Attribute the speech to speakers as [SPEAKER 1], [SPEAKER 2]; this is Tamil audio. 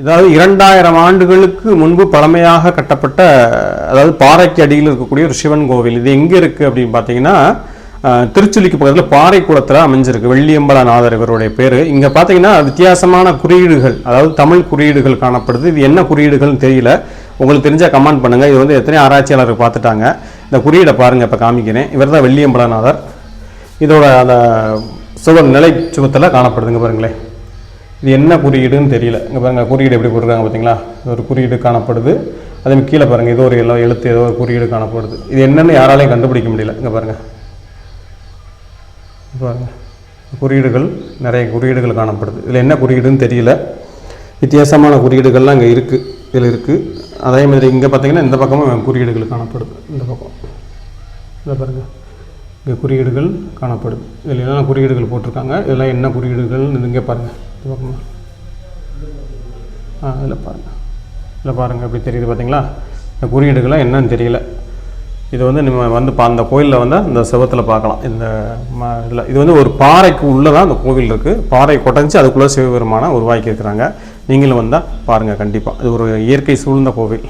[SPEAKER 1] இதாவது இரண்டாயிரம் ஆண்டுகளுக்கு முன்பு பழமையாக கட்டப்பட்ட அதாவது பாறைக்கு அடியில் இருக்கக்கூடிய ஒரு சிவன் கோவில். இது எங்கே இருக்குது அப்படின்னு பார்த்தீங்கன்னா திருச்சுலிக்கு திருச்சுழிக்கு பக்கத்தில் பாறை குளத்தில் அமைஞ்சிருக்கு வெள்ளியம்பலநாதர் இவருடைய பேர். இங்கே பார்த்தீங்கன்னா வித்தியாசமான குறியீடுகள் அதாவது தமிழ் குறியீடுகள் காணப்படுது. இது என்ன குறியீடுகள்னு தெரியல. உங்களுக்கு தெரிஞ்சால் கமெண்ட் பண்ணுங்கள் இது வந்து எத்தனை ஆராய்ச்சியாளர் பார்த்துட்டாங்க. இந்த குறியீடை பாருங்கள் இப்போ காமிக்கிறேன். இவர் தான் வெள்ளியம்பலநாதர் இதோட அந்த சுவர் நிலை சுகத்தில் காணப்படுதுங்க பாருங்களேன். இது என்ன குறியீடுன்னு தெரியல. இங்கே பாருங்கள் குறியீடு எப்படி போட்டிருக்காங்க பார்த்தீங்களா? ஒரு குறியீடு காணப்படுது. அதே கீழே பாருங்கள் ஏதோ ஒரு எல்லோ எழுத்து ஏதோ ஒரு குறியீடு காணப்படுது. இது என்னென்னு யாராலையும் கண்டுபிடிக்க முடியல. இங்கே பாருங்கள் பாருங்கள் குறியீடுகள் நிறைய குறியீடுகள் காணப்படுது. இதில் என்ன குறியீடுன்னு தெரியல. வித்தியாசமான குறியீடுகள்லாம் இங்கே இருக்குது இதில் இருக்குது அதே மாதிரி இங்கே பார்த்தீங்கன்னா இந்த பக்கமும் குறியீடுகள் காணப்படுது. இந்த பக்கம். இதை பாருங்கள் இங்கே குறியீடுகள் காணப்படுது. இதில் என்னென்ன குறியீடுகள் போட்டிருக்காங்க? இதெல்லாம் என்ன குறியீடுகள் இங்கே பாருங்கள் இந்த ஆ இதில் பாருங்கள் இல்லை பாருங்கள் எப்படி தெரியுது பார்த்தீங்களா இந்த குறியீடுகள்லாம் என்னன்னு தெரியல. இது வந்து நம்ம வந்து பா அந்த கோயிலில் வந்து அந்த செவத்தில் பார்க்கலாம். இந்த ம இதில் இது வந்து ஒரு பாறைக்கு உள்ளே தான் அந்த கோவில் இருக்குது பாறை கொட்டஞ்சி அதுக்குள்ளே சிவபெருமானை உருவாக்கி இருக்கிறாங்க நீங்களும் வந்தால் பாருங்கள் கண்டிப்பாக இது ஒரு இயற்கை சூழ்ந்த கோவில்.